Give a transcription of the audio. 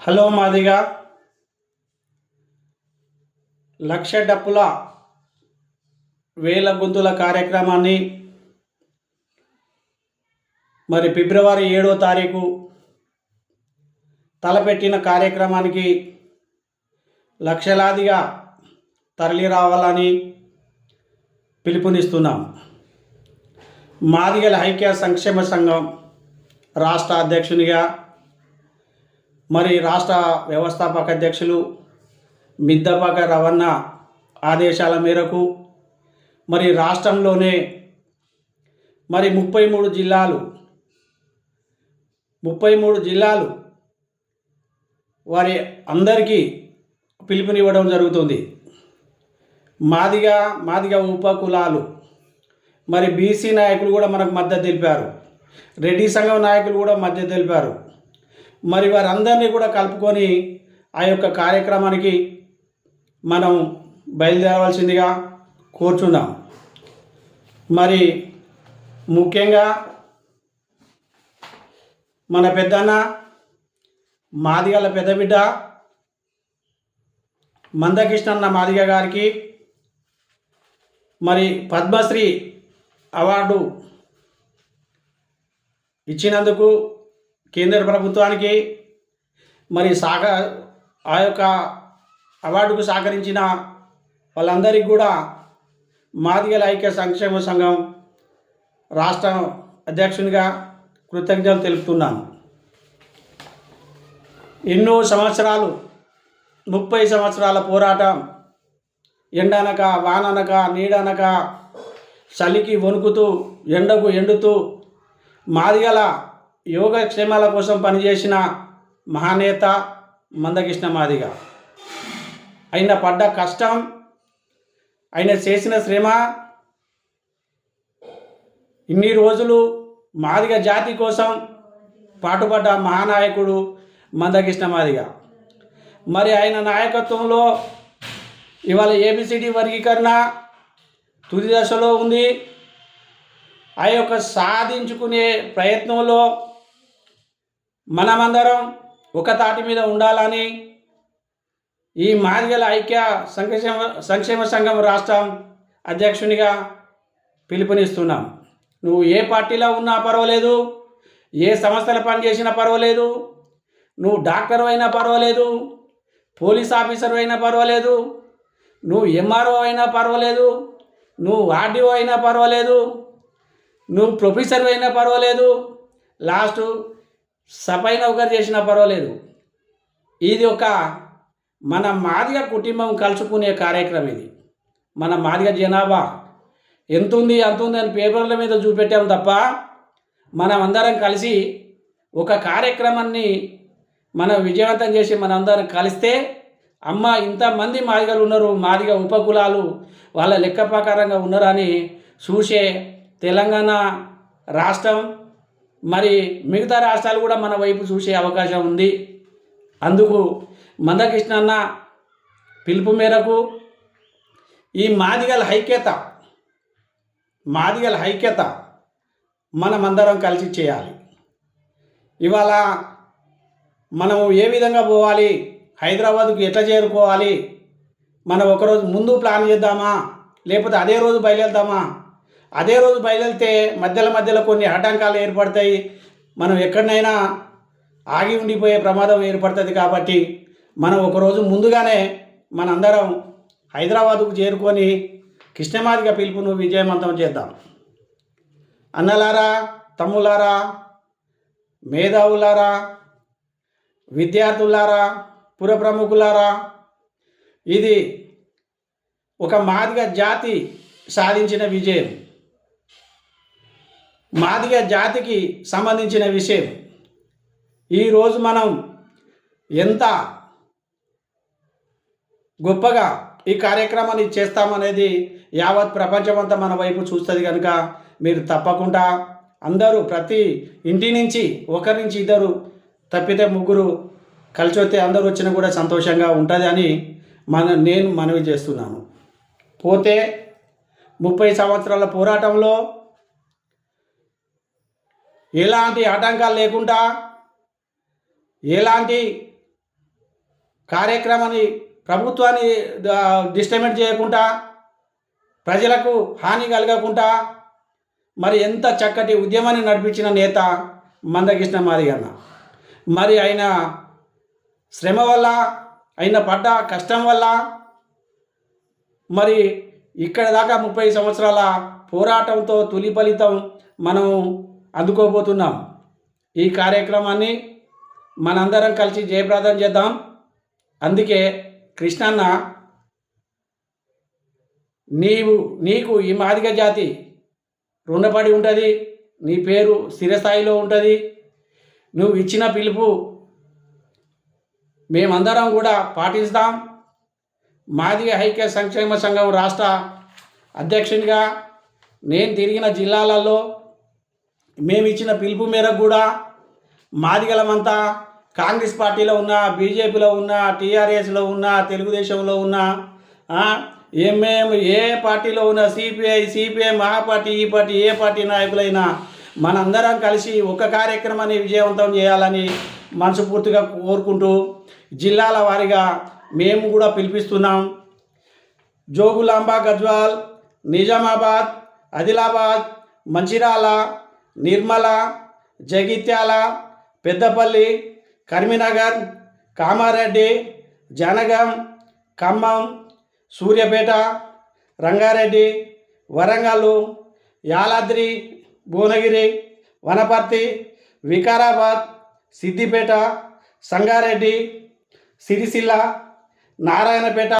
Hello Madiga. లక్ష డప్పుల వేల గొంతుల కార్యక్రమాన్ని మరి ఫిబ్రవరి ఏడో తారీఖు తలపెట్టిన కార్యక్రమానికి లక్షలాదిగా తరలి రావాలని పిలుపునిస్తున్నాం. మాదిగల ఐక్య సంక్షేమ సంఘం రాష్ట్ర అధ్యక్షునిగా మరి రాష్ట్ర వ్యవస్థాపక అధ్యక్షులు మిద్దపాక రవణ ఆదేశాల మేరకు మరి రాష్ట్రంలోనే మరి ముప్పై మూడు జిల్లాలు ముప్పై మూడు జిల్లాలు వారి అందరికీ పిలుపునివ్వడం జరుగుతుంది. మాదిగా మాదిగా ఉపకులాలు. మరి బీసీ నాయకులు కూడా మనకు మద్దతు తెలిపారు. రెడ్డి సంఘం నాయకులు కూడా మద్దతు తెలిపారు. మరి వారందరినీ కూడా కలుపుకొని ఆ యొక్క కార్యక్రమానికి మనం బయలుదేరవలసిందిగా కోరుచున్నాం. మరి ముఖ్యంగా మన పెద్దన్న మాదిగల పెద్ద బిడ్డ మందకృష్ణన్న మాదిగ గారికి మరి పద్మశ్రీ అవార్డు ఇచ్చినందుకు కేంద్ర ప్రభుత్వానికి మరి సహక ఆ యొక్క అవార్డుకు సహకరించిన వాళ్ళందరికీ కూడా మాదిగల ఐక్య సంక్షేమ సంఘం రాష్ట్ర అధ్యక్షునిగా కృతజ్ఞతలు తెలుపుతున్నాను. ఎన్నో సంవత్సరాలు ముప్పై సంవత్సరాల పోరాటం ఎండనక వాననక నీడనక చలికి వణుకుతూ ఎండకు ఎండుతూ మాదిగల యోగక్షేమాల కోసం పనిచేసిన మహానేత మందకృష్ణ మాదిగ. ఆయన పడ్డ కష్టం ఆయన చేసిన శ్రమ ఇన్ని రోజులు మాదిగ జాతి కోసం పాటుపడ్డ మహానాయకుడు మందకృష్ణ మాదిగ. మరి ఆయన నాయకత్వంలో ఇవాళ ఏబిసిడి వర్గీకరణ తుది దశలో ఉంది. ఆ యొక్క సాధించుకునే ప్రయత్నంలో మనమందరం ఒక తాటి మీద ఉండాలని ఈ మాదిగల ఐక్య సంక్షేమ సంక్షేమ సంఘం రాష్ట్రం అధ్యక్షునిగా పిలుపునిస్తున్నాం. నువ్వు ఏ పార్టీలో ఉన్నా పర్వాలేదు ఏ సంస్థలో పనిచేసినా పర్వాలేదు నువ్వు డాక్టర్ అయినా పర్వాలేదు పోలీస్ ఆఫీసర్ అయినా పర్వాలేదు నువ్వు ఎంఆర్ఓ అయినా పర్వాలేదు నువ్వు ఆర్డీఓ అయినా పర్వాలేదు నువ్వు ప్రొఫెసర్ అయినా పర్వాలేదు లాస్ట్ సపైన ఒకరు చేసినా పర్వాలేదు. ఇది ఒక మన మాదిగ కుటుంబం కలుసుకునే కార్యక్రమం ఇది. మన మాదిగ జనాభా. ఎంత ఉంది అంత ఉంది అని పేపర్ల మీద చూపెట్టాం తప్ప మనం అందరం కలిసి ఒక కార్యక్రమాన్ని మనం విజయవంతం చేసి మనందరం కలిస్తే అమ్మ ఇంతమంది మాదిగలు ఉన్నారు మాదిగ ఉపకులాలు వాళ్ళ లెక్క ప్రకారంగా ఉన్నారని చూసే తెలంగాణ రాష్ట్రం మరి మిగతా రాష్ట్రాలు కూడా మన వైపు చూసే అవకాశం ఉంది. అందుకు మందకృష్ణ అన్న పిలుపు మేరకు ఈ మాదిగల ఐక్యత మాదిగల ఐక్యత మనమందరం కలిసి చేయాలి. ఇవాళ మనం ఏ విధంగా పోవాలి హైదరాబాద్కు ఎట్లా చేరుకోవాలి మనం ఒకరోజు ముందు ప్లాన్ చేద్దామా లేకపోతే అదే రోజు బయలుదేరుదామా అదే రోజు బయలుదేరితే మధ్యలో మధ్యలో కొన్ని ఆటంకాలు ఏర్పడతాయి. మనం ఎక్కడనైనా ఆగి ఉండిపోయే ప్రమాదం ఏర్పడుతుంది కాబట్టి మనం ఒకరోజు ముందుగానే మనందరం హైదరాబాదుకు చేరుకొని కృష్ణమాదిక పిలుపును విజయవంతం చేద్దాం. అన్నలారా తమ్ములారా మేధావులారా విద్యార్థులారా పురప్రముఖులారా ఇది ఒక మాదిగ జాతి సాధించిన విజయం. మాదిగ జాతికి సంబంధించిన విషయం. ఈరోజు మనం ఎంత గొప్పగా ఈ కార్యక్రమాన్ని చేస్తామనేది యావత్ ప్రపంచమంతా మన వైపు చూస్తుంది కనుక మీరు తప్పకుండా అందరూ ప్రతి ఇంటి నుంచి ఒకరి నుంచి ఇద్దరు తప్పితే ముగ్గురు కలిసి వస్తే అందరూ వచ్చినా కూడా సంతోషంగా ఉంటుంది అని మన నేను మనవి చేస్తున్నాను. పోతే ముప్పై సంవత్సరాల పోరాటంలో ఎలాంటి ఆటంకాలు లేకుండా ఎలాంటి కార్యక్రమాన్ని ప్రభుత్వాన్ని డిస్టర్బెంట్ చేయకుండా ప్రజలకు హాని కలగకుండా మరి ఎంత చక్కటి ఉద్యమాన్ని నడిపించిన నేత మందకృష్ణ మాదిగన్న మరి ఆయన శ్రమ వల్ల ఆయన పడ్డ కష్టం వల్ల మరి ఇక్కడ దాకా ముప్పై సంవత్సరాల పోరాటంతో తొలి ఫలితం మనం అందుకోబోతున్నాం. ఈ కార్యక్రమాన్ని మనందరం కలిసి జయప్రదం చేద్దాం. అందుకే కృష్ణన్న నీవు నీకు ఈ మాదిగ జాతి రుణపడి ఉంటుంది నీ పేరు స్థిరస్థాయిలో ఉంటుంది నువ్వు ఇచ్చిన పిలుపు మేమందరం కూడా పాటిస్తాం. మాదిగ ఐక్య సంక్షేమ సంఘం రాష్ట్ర అధ్యక్షునిగా నేను తిరిగిన జిల్లాలలో మేము ఇచ్చిన పిలుపు మేరకు కూడా మాదిగలమంతా కాంగ్రెస్ పార్టీలో ఉన్న బీజేపీలో ఉన్న టీఆర్ఎస్లో ఉన్న తెలుగుదేశంలో ఉన్న ఏమేమి ఏ పార్టీలో ఉన్న సిపిఐ సిపిఐ మహాపార్టీ ఈ పార్టీ ఏ పార్టీ నాయకులైనా మనందరం కలిసి ఒక కార్యక్రమాన్ని విజయవంతం చేయాలని మనసుపూర్తిగా కోరుకుంటూ జిల్లాల వారీగా మేము కూడా పిలిపిస్తున్నాం. జోగులాంబ గజ్వాల్ నిజామాబాద్ ఆదిలాబాద్ మంచిర్యాల నిర్మల జగిత్యాల పెద్దపల్లి కరీంనగర్ కామారెడ్డి జనగం ఖమ్మం సూర్యాపేట రంగారెడ్డి వరంగల్ యాలాద్రి భువనగిరి వనపర్తి వికారాబాద్ సిద్దిపేట సంగారెడ్డి సిరిసిల్ల నారాయణపేట